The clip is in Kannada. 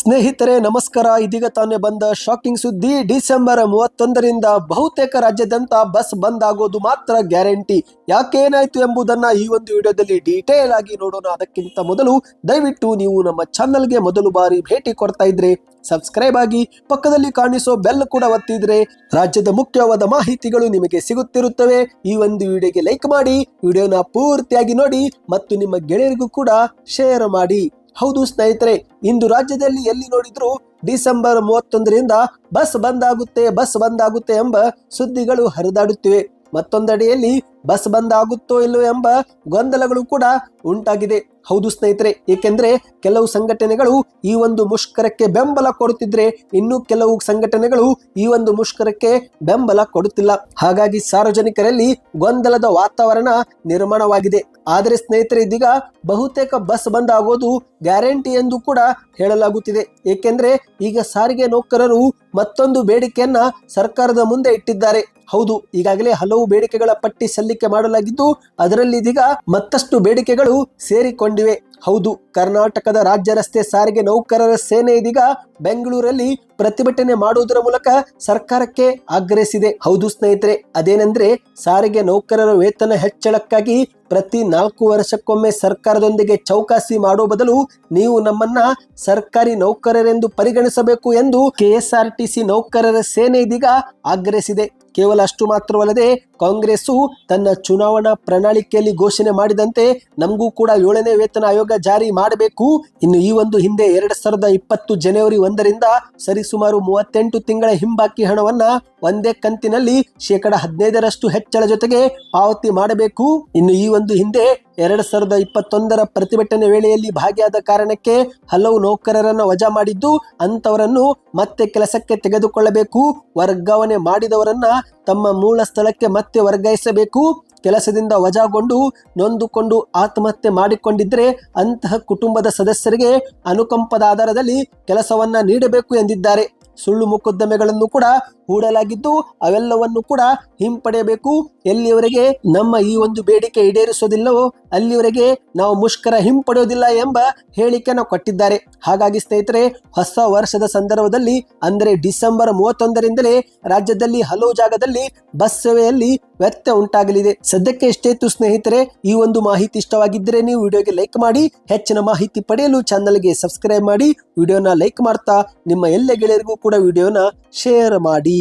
ಸ್ನೇಹಿತರೆ, ನಮಸ್ಕಾರ. ಇದೀಗ ತಾನೇ ಬಂದ ಶಾಕಿಂಗ್ ಸುದ್ದಿ. ಡಿಸೆಂಬರ್ ಮೂವತ್ತೊಂದರಿಂದ ಬಹುತೇಕ ರಾಜ್ಯದಂತ ಬಸ್ ಬಂದ್ ಆಗೋದು ಮಾತ್ರ ಗ್ಯಾರಂಟಿ. ಯಾಕೆ ಯಾಕೇನಾಯ್ತು ಎಂಬುದನ್ನ ಈ ಒಂದು ವಿಡಿಯೋದಲ್ಲಿ ಡೀಟೇಲ್ ಆಗಿ ನೋಡೋಣ. ಅದಕ್ಕಿಂತ ಮೊದಲು ದಯವಿಟ್ಟು ನೀವು ನಮ್ಮ ಚಾನಲ್ಗೆ ಮೊದಲು ಬಾರಿ ಭೇಟಿ ಕೊಡ್ತಾ ಇದ್ರೆ ಸಬ್ಸ್ಕ್ರೈಬ್ ಆಗಿ, ಪಕ್ಕದಲ್ಲಿ ಕಾಣಿಸೋ ಬೆಲ್ ಕೂಡ ಒತ್ತಿದ್ರೆ ರಾಜ್ಯದ ಮುಖ್ಯವಾದ ಮಾಹಿತಿಗಳು ನಿಮಗೆ ಸಿಗುತ್ತಿರುತ್ತವೆ. ಈ ಒಂದು ವಿಡಿಯೋಗೆ ಲೈಕ್ ಮಾಡಿ, ವಿಡಿಯೋನ ಪೂರ್ತಿಯಾಗಿ ನೋಡಿ ಮತ್ತು ನಿಮ್ಮ ಗೆಳೆಯರಿಗೂ ಕೂಡ ಶೇರ್ ಮಾಡಿ. ಹೌದು ಸ್ನೇಹಿತರೆ, ಇಂದು ರಾಜ್ಯದಲ್ಲಿ ಎಲ್ಲಿ ನೋಡಿದ್ರು ಡಿಸೆಂಬರ್ ಮೂವತ್ತೊಂದರಿಂದ ಬಸ್ ಬಂದ್ ಆಗುತ್ತೆ ಬಸ್ ಬಂದ್ ಆಗುತ್ತೆ ಎಂಬ ಸುದ್ದಿಗಳು ಹರಿದಾಡುತ್ತಿವೆ. ಮತ್ತೊಂದೆಡೆಯಲ್ಲಿ ಬಸ್ ಬಂದ್ ಆಗುತ್ತೋ ಇಲ್ಲೋ ಎಂಬ ಗೊಂದಲಗಳು ಕೂಡ ಉಂಟಾಗಿದೆ. ಹೌದು ಸ್ನೇಹಿತರೆ, ಏಕೆಂದ್ರೆ ಕೆಲವು ಸಂಘಟನೆಗಳು ಈ ಒಂದು ಮುಷ್ಕರಕ್ಕೆ ಬೆಂಬಲ ಕೊಡುತ್ತಿದ್ರೆ ಇನ್ನು ಕೆಲವು ಸಂಘಟನೆಗಳು ಈ ಒಂದು ಮುಷ್ಕರಕ್ಕೆ ಬೆಂಬಲ ಕೊಡುತ್ತಿಲ್ಲ. ಹಾಗಾಗಿ ಸಾರ್ವಜನಿಕರಲ್ಲಿ ಗೊಂದಲದ ವಾತಾವರಣ ನಿರ್ಮಾಣವಾಗಿದೆ. ಆದರೆ ಸ್ನೇಹಿತರೆ, ಇದೀಗ ಬಹುತೇಕ ಬಸ್ ಬಂದ್ ಆಗೋದು ಗ್ಯಾರಂಟಿ ಎಂದು ಕೂಡ ಹೇಳಲಾಗುತ್ತಿದೆ. ಏಕೆಂದ್ರೆ ಈಗ ಸಾರಿಗೆ ನೌಕರರು ಮತ್ತೊಂದು ಬೇಡಿಕೆಯನ್ನ ಸರ್ಕಾರದ ಮುಂದೆ ಇಟ್ಟಿದ್ದಾರೆ. ಹೌದು, ಈಗಾಗಲೇ ಹಲವು ಬೇಡಿಕೆಗಳ ಪಟ್ಟಿ ಸಲ್ಲಿಕೆ ಮಾಡಲಾಗಿದ್ದು, ಅದರಲ್ಲಿ ಇದೀಗ ಮತ್ತಷ್ಟು ಬೇಡಿಕೆಗಳು ಸೇರಿಕೊಂಡಿವೆ. ಹೌದು, ಕರ್ನಾಟಕದ ರಾಜ್ಯ ರಸ್ತೆ ಸಾರಿಗೆ ನೌಕರರ ಸೇನೆ ಇದೀಗ ಬೆಂಗಳೂರಲ್ಲಿ ಪ್ರತಿಭಟನೆ ಮಾಡುವುದರ ಮೂಲಕ ಸರ್ಕಾರಕ್ಕೆ ಆಗ್ರಹಿಸಿದೆ. ಹೌದು ಸ್ನೇಹಿತರೆ, ಅದೇನೆಂದ್ರೆ ಸಾರಿಗೆ ನೌಕರರ ವೇತನ ಹೆಚ್ಚಳಕ್ಕಾಗಿ ಪ್ರತಿ ನಾಲ್ಕು ವರ್ಷಕ್ಕೊಮ್ಮೆ ಸರ್ಕಾರದೊಂದಿಗೆ ಚೌಕಾಸಿ ಮಾಡುವ ಬದಲು ನೀವು ನಮ್ಮನ್ನ ಸರ್ಕಾರಿ ನೌಕರರೆಂದು ಪರಿಗಣಿಸಬೇಕು ಎಂದು ಕೆಎಸ್ಆರ್ಟಿಸಿ ನೌಕರರ ಸೇನೆ ಇದೀಗ ಆಗ್ರಹಿಸಿದೆ. ಕೇವಲ ಅಷ್ಟು ಮಾತ್ರವಲ್ಲದೆ ಕಾಂಗ್ರೆಸ್ಸು ತನ್ನ ಚುನಾವಣಾ ಪ್ರಣಾಳಿಕೆಯಲ್ಲಿ ಘೋಷಣೆ ಮಾಡಿದಂತೆ ನಮಗೂ ಕೂಡ ಏಳನೇ ವೇತನ ಆಯೋಗ ಜಾರಿ ಮಾಡಬೇಕು. ಇನ್ನು ಈ ಒಂದು ಹಿಂದೆ ಎರಡ್ ಸಾವಿರದ ಇಪ್ಪತ್ತು ಜನವರಿ ಒಂದರಿಂದ ಸರಿಸುಮಾರು ಮೂವತ್ತೆಂಟು ತಿಂಗಳ ಹಿಂಬಾಕಿ ಹಣವನ್ನ ಒಂದೇ ಕಂತಿನಲ್ಲಿ ಶೇಕಡ ಹದಿನೈದರಷ್ಟು ಹೆಚ್ಚಳ ಜೊತೆಗೆ ಪಾವತಿ ಮಾಡಬೇಕು. ಇನ್ನು ಈ ಒಂದು ಹಿಂದೆ ಎರಡ್ ಸಾವಿರದ ಇಪ್ಪತ್ತೊಂದರ ಪ್ರತಿಭಟನೆ ವೇಳೆಯಲ್ಲಿ ಭಾಗಿಯಾದ ಕಾರಣಕ್ಕೆ ಹಲವು ನೌಕರರನ್ನು ವಜಾ ಮಾಡಿದ್ದು ಅಂತವರನ್ನು ಮತ್ತೆ ಕೆಲಸಕ್ಕೆ ತೆಗೆದುಕೊಳ್ಳಬೇಕು. ವರ್ಗಾವಣೆ ಮಾಡಿದವರನ್ನ ತಮ್ಮ ಮೂಲ ಸ್ಥಳಕ್ಕೆ ಮತ್ತೆ ವರ್ಗಾಯಿಸಬೇಕು. ಕೆಲಸದಿಂದ ವಜಾಗೊಂಡು ನೊಂದುಕೊಂಡು ಆತ್ಮಹತ್ಯೆ ಮಾಡಿಕೊಂಡಿದ್ರೆ ಅಂತಹ ಕುಟುಂಬದ ಸದಸ್ಯರಿಗೆ ಅನುಕಂಪದ ಆಧಾರದಲ್ಲಿ ಕೆಲಸವನ್ನ ನೀಡಬೇಕು ಎಂದಿದ್ದಾರೆ. ಸುಳ್ಳು ಮೊಕದ್ದಮೆಗಳನ್ನು ಕೂಡ ಹೂಡಲಾಗಿದ್ದು ಅವೆಲ್ಲವನ್ನು ಕೂಡ ಹಿಂಪಡೆಯಬೇಕು. ಎಲ್ಲಿಯವರೆಗೆ ನಮ್ಮ ಈ ಒಂದು ಬೇಡಿಕೆ ಈಡೇರಿಸೋದಿಲ್ಲವೋ ಅಲ್ಲಿವರೆಗೆ ನಾವು ಮುಷ್ಕರ ಹಿಂಪಡೆಯೋದಿಲ್ಲ ಎಂಬ ಹೇಳಿಕೆಯನ್ನು ಕೊಟ್ಟಿದ್ದಾರೆ. ಹಾಗಾಗಿ ಸ್ನೇಹಿತರೆ, ಹೊಸ ವರ್ಷದ ಸಂದರ್ಭದಲ್ಲಿ, ಅಂದರೆ ಡಿಸೆಂಬರ್ ಮೂವತ್ತೊಂದರಿಂದಲೇ ರಾಜ್ಯದಲ್ಲಿ ಹಲವು ಜಾಗದಲ್ಲಿ ಬಸ್ ಸೇವೆಯಲ್ಲಿ ವ್ಯತ್ಯಯ ಉಂಟಾಗಲಿದೆ. ಸದ್ಯಕ್ಕೆ ಇಷ್ಟೇತು ಸ್ನೇಹಿತರೆ, ಈ ಒಂದು ಮಾಹಿತಿ ಇಷ್ಟವಾಗಿದ್ದರೆ ನೀವು ವಿಡಿಯೋಗೆ ಲೈಕ್ ಮಾಡಿ, ಹೆಚ್ಚಿನ ಮಾಹಿತಿ ಪಡೆಯಲು ಚಾನಲ್ಗೆ ಸಬ್ಸ್ಕ್ರೈಬ್ ಮಾಡಿ, ವಿಡಿಯೋನ ಲೈಕ್ ಮಾಡ್ತಾ ನಿಮ್ಮ ಎಲ್ಲ ಗೆಳೆಯರಿಗೂ ಕೂಡ ವಿಡಿಯೋನ ಶೇರ್ ಮಾಡಿ.